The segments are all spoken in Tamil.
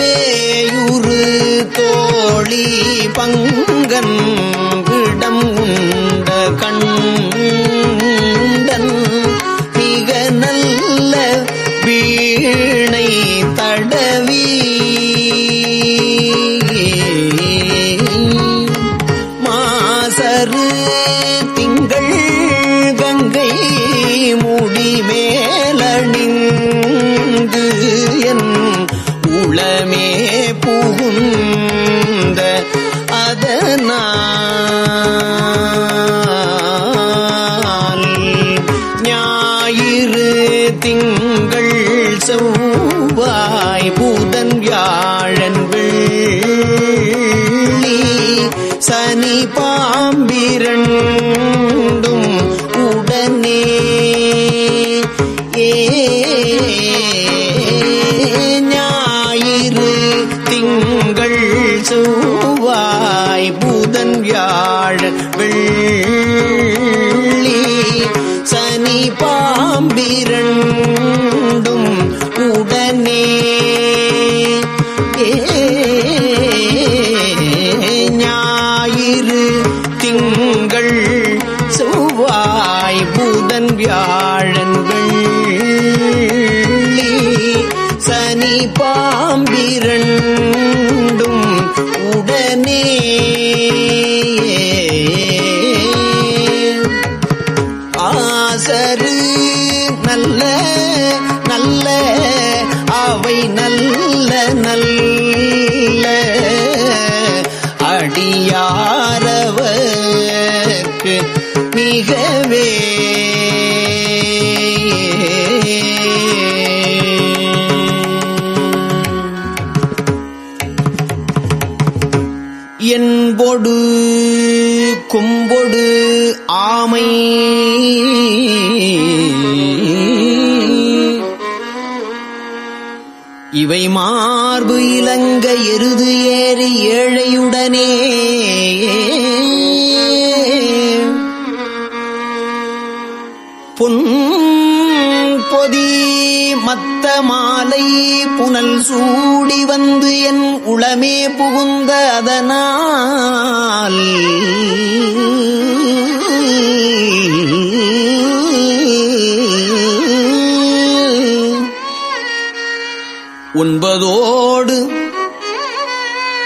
வேயுறு தோழி பங்கன் இடம் உண்ட கண்டன் மிக நல்ல வீணை தடவி சனி பாம்பிரன்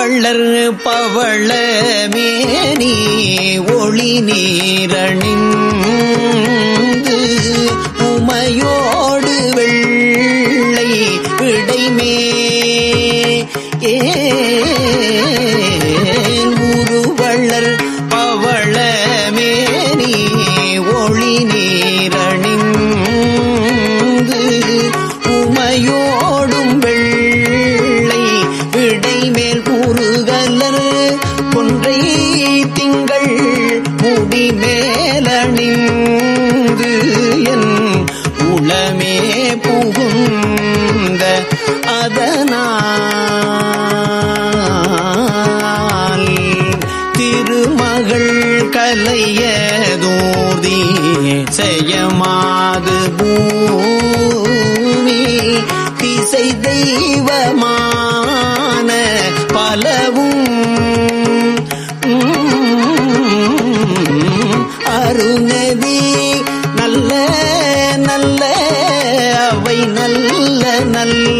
பவளர் பவளமேனி ஒளி நீரணின் தெய்வமான பலவும் அருணதி நல்ல நல்ல அவை நல்ல நல்ல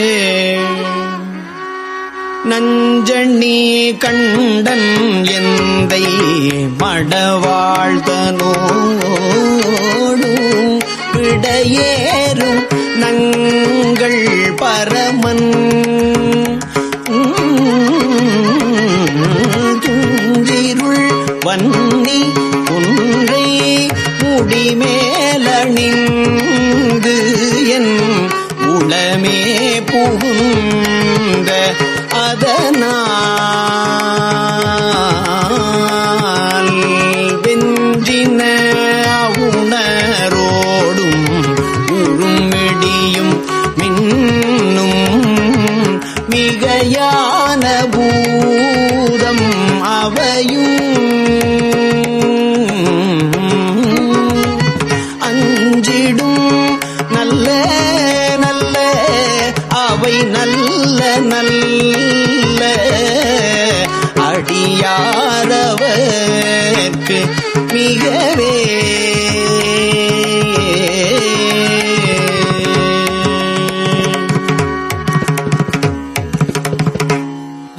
நஞ்சணி கண்டன் எந்தை மடவாழ்தனோடு விடையேறும் நங்கள் பரமன். துஞ்சிருள் வன்னி குன்றை முடிமேலணிந்து என் உளமே புகும் அதனால்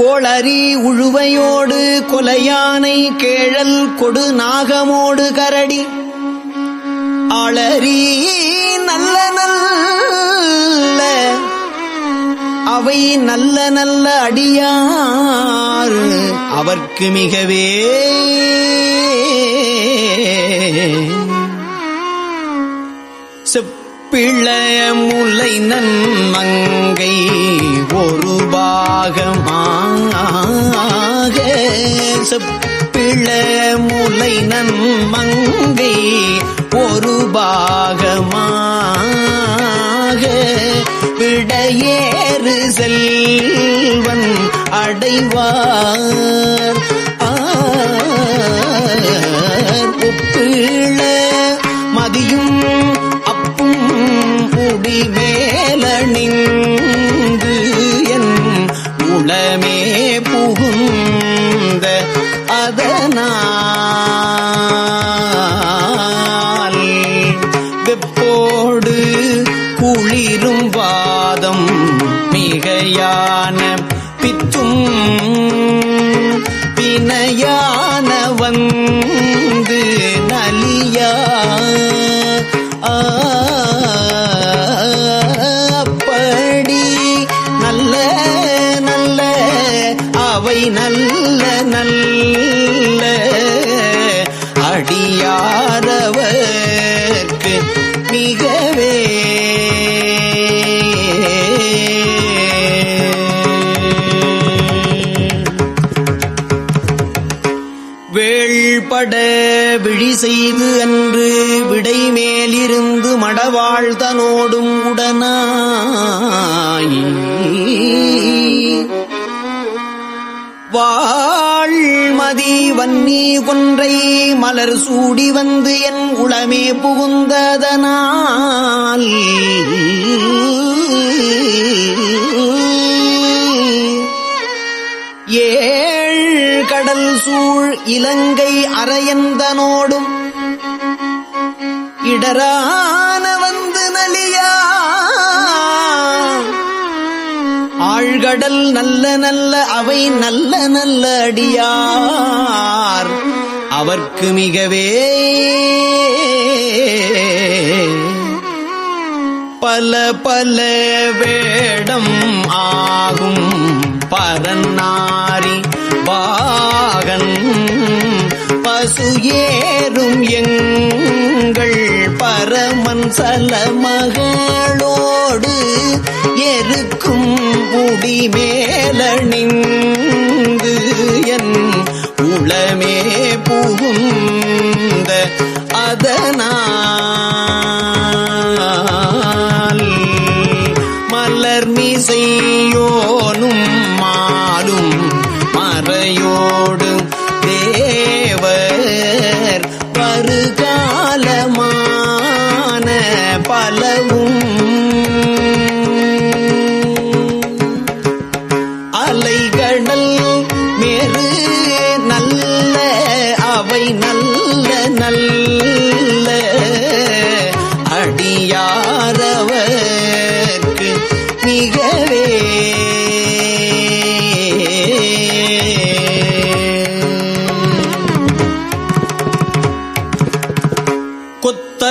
கோளறி உழுவையோடு கொலையானை கேழல் கொடு நாகமோடு கரடி. ஆளறி நல்ல நல்ல அவை நல்ல நல்ல அடியார். அவர்க்கு மிகவே செப்பிளைய முலை நன்மங்கை ஒரு பாகமா முலை நன்மங்கை ஒரு பாகமாக விடையேறு செல்வன் அடைவார். ஒப்பிழ மதியும் அப்பும் முடி மேலணிந்து என் உளமே புகுந்த அதனா குளிரும் வாதம் மிகையான பித்தும் பிணையா உடலோடும் உடனாய். வாழ்மதி வன்னி கொன்றை மலர் சூடி வந்து என் உளமே புகுந்ததனால். ஏழ் கடல் சூழ் இலங்கை அரையந்தனோடும் இடரா கடல் நல்ல நல்ல அவை நல்ல நல்ல அடியார். அவர்க்கு மிகவே பல பல வேடம் ஆகும். பரநாரி வாகன் பசு ஏறும் எங்கள் பரமன் சல மகளோடு முடி மேலணிந்து என் உளமே புகுந்த அதனால் மலர் மீசையோ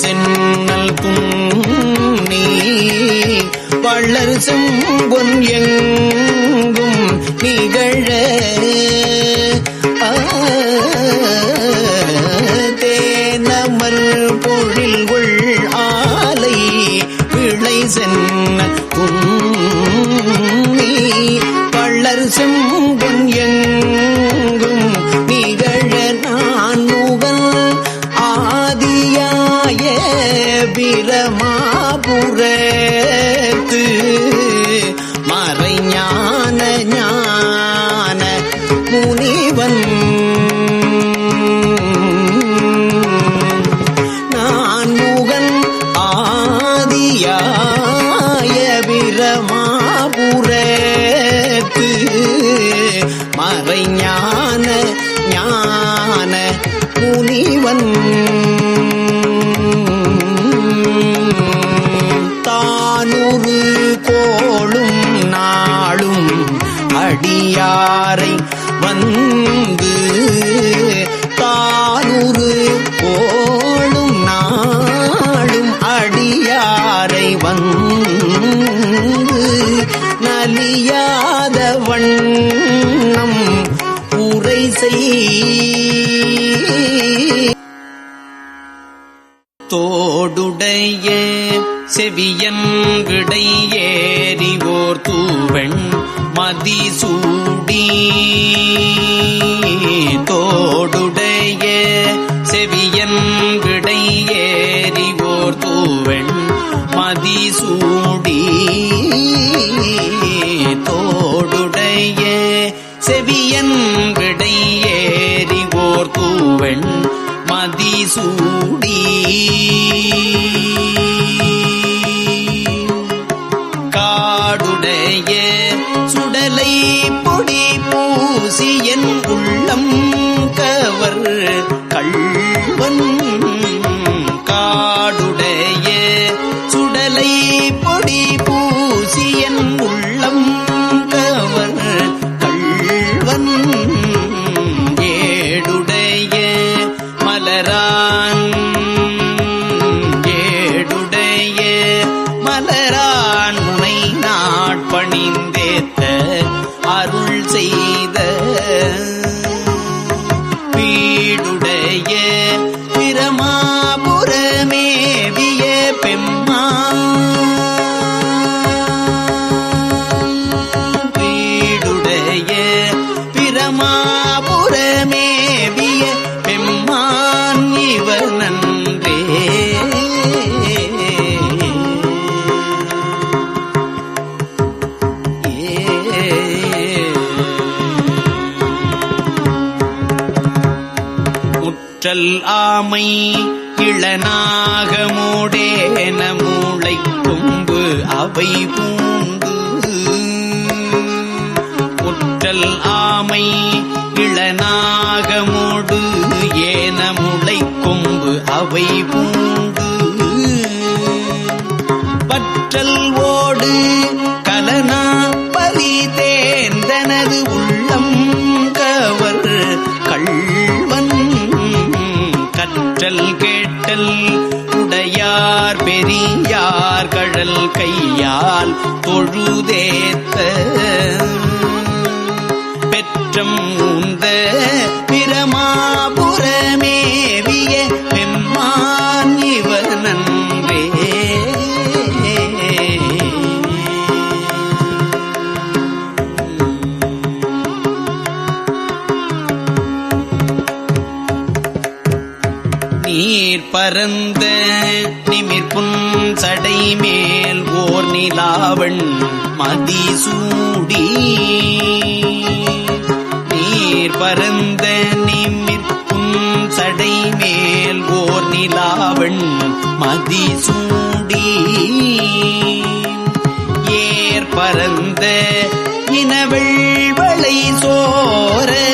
சென்னல் புன்னி வள்ளர் செம்பொன் எங்கும் நிகழ தேனமல் தேனமர் பொழில்கொள் ஆலை விளை சென்ன புன்னி வள்ளர் செம்பொன் எங்கும் நிகழ பிரமாபுரத்து தோடுடைய செவியன் விடை ஏறிவோர் தூவெண் மதிசூடி. தோடுடைய செவியன் விடை ஏறிவோர் தூவெண் மதிசூடி. தோடுடைய செவியன் விடை ஏறிவோர் தூவெண் மதிசூடி அவர் சுடலை முற்றல் ஆமை இளனாக மூடேன மூளை கொம்பு அவை பூந்து குற்றல் ஆமை இளனாக மூடு ஏன முளை கொம்பு அவை பூந்து பற்றல் ஓடு உடையார் பெரியார் கழல் கையால் தொழுதேத்த பெற்றம் உந்த பரந்த நிமிர்புன் சடை மேல் ஓர் நிலாவண் மதிசூடி. நீர் பரந்த நிமிர்புன் சடை மேல் ஓர் நிலாவண் மதிசூடி. ஏர் பரந்த இனவள் வளை சோரே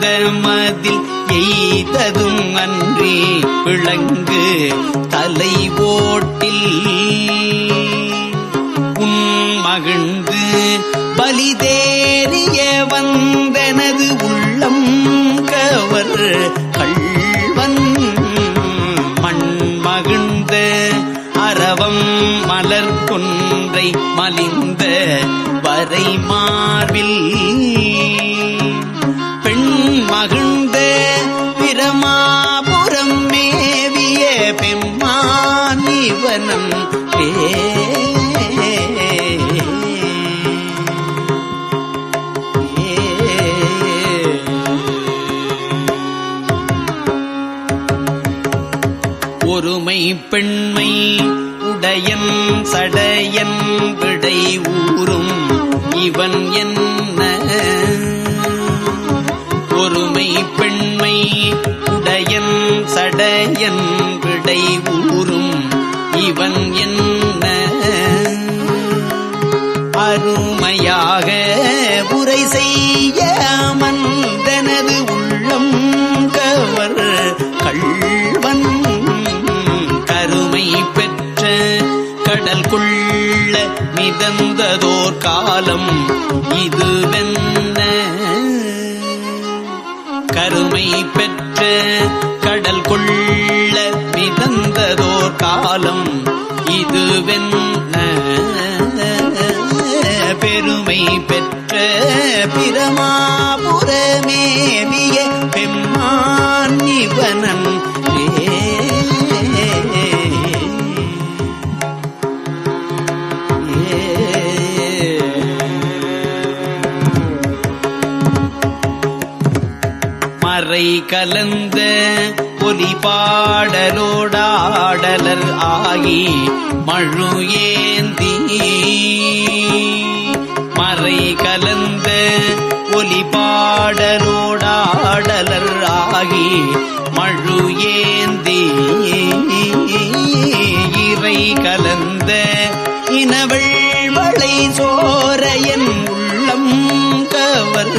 மகிழ்ந்த மதில் எய்ததும் அன்றி விளங்கு தலை ஓட்டில். உன் மகிழ்ந்து பலிதேறிய வந்தனது உள்ளம் கவர் கள்வன். மண் மகிழ்ந்த அரவம் மலர் கொன்றை மலிந்த வரை மார்பில் ஒருமை பெண்மை உடையன் சடையன் விடை ஊறும். இவன் என்ன? ஒருமை பெண்மை உடையன் சடையன் விடை ஊறும். இவன் என்ன? அருமையாக உரை செய்யாமன் மிதந்ததோர் காலம் இதுவென்ன கருமை பெற்ற கடல் கொள்ள மிதந்ததோர் காலம் இதுவென்ன பெருமை பெற்ற பிரமா கலந்த ஒலி பாடலோடாடலர் ஆகி மழு ஏந்தி மறை கலந்த ஒலி பாடலோடாடலர் ஆகி மழு ஏந்தி இறை கலந்த இனவள் மழை சோரையன் உள்ளம் கவர்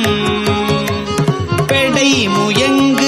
முயங்க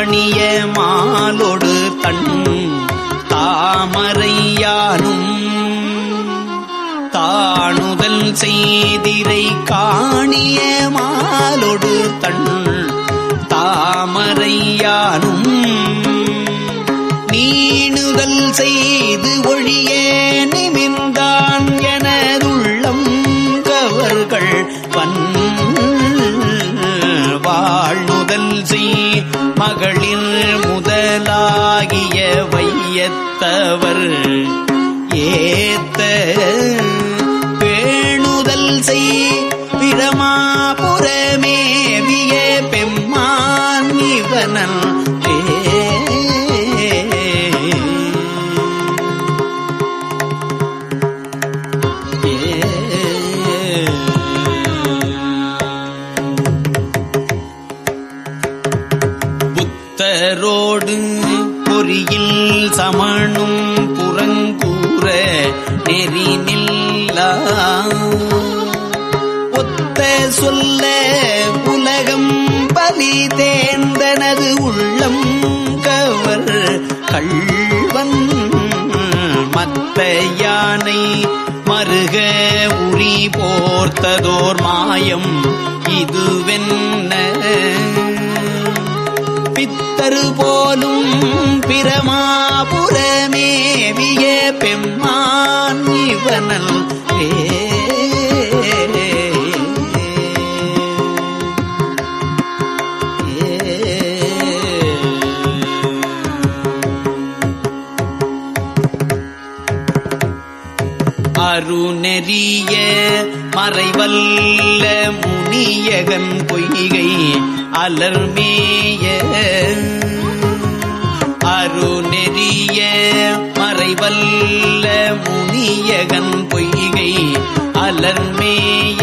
காணிய மாலொடு தன் தாமரையானும் தாணுதல் செய்திரை காணிய மாலொடு தன் தாமரையானும் நீணுதல் செய்து ஒழிய நிமிர்ந்தான் முதல் செய் மகளிர் முதலாகிய வையத்தவர் ஏத்த பேணுதல் செய் பிரமா கள்வன் யானை மருக உரி போர்த்ததோர் மாயம் இதுவென்ன? பித்தரு போலும் பிரமாபுரமேவிய பெம்மான் இவனல் பே அருநெறிய மறைவல்ல முனியகன் பொய்கை அலர்மேய. அருநெறிய மறைவல்ல முனியகன் பொய்கை அலர்மேய.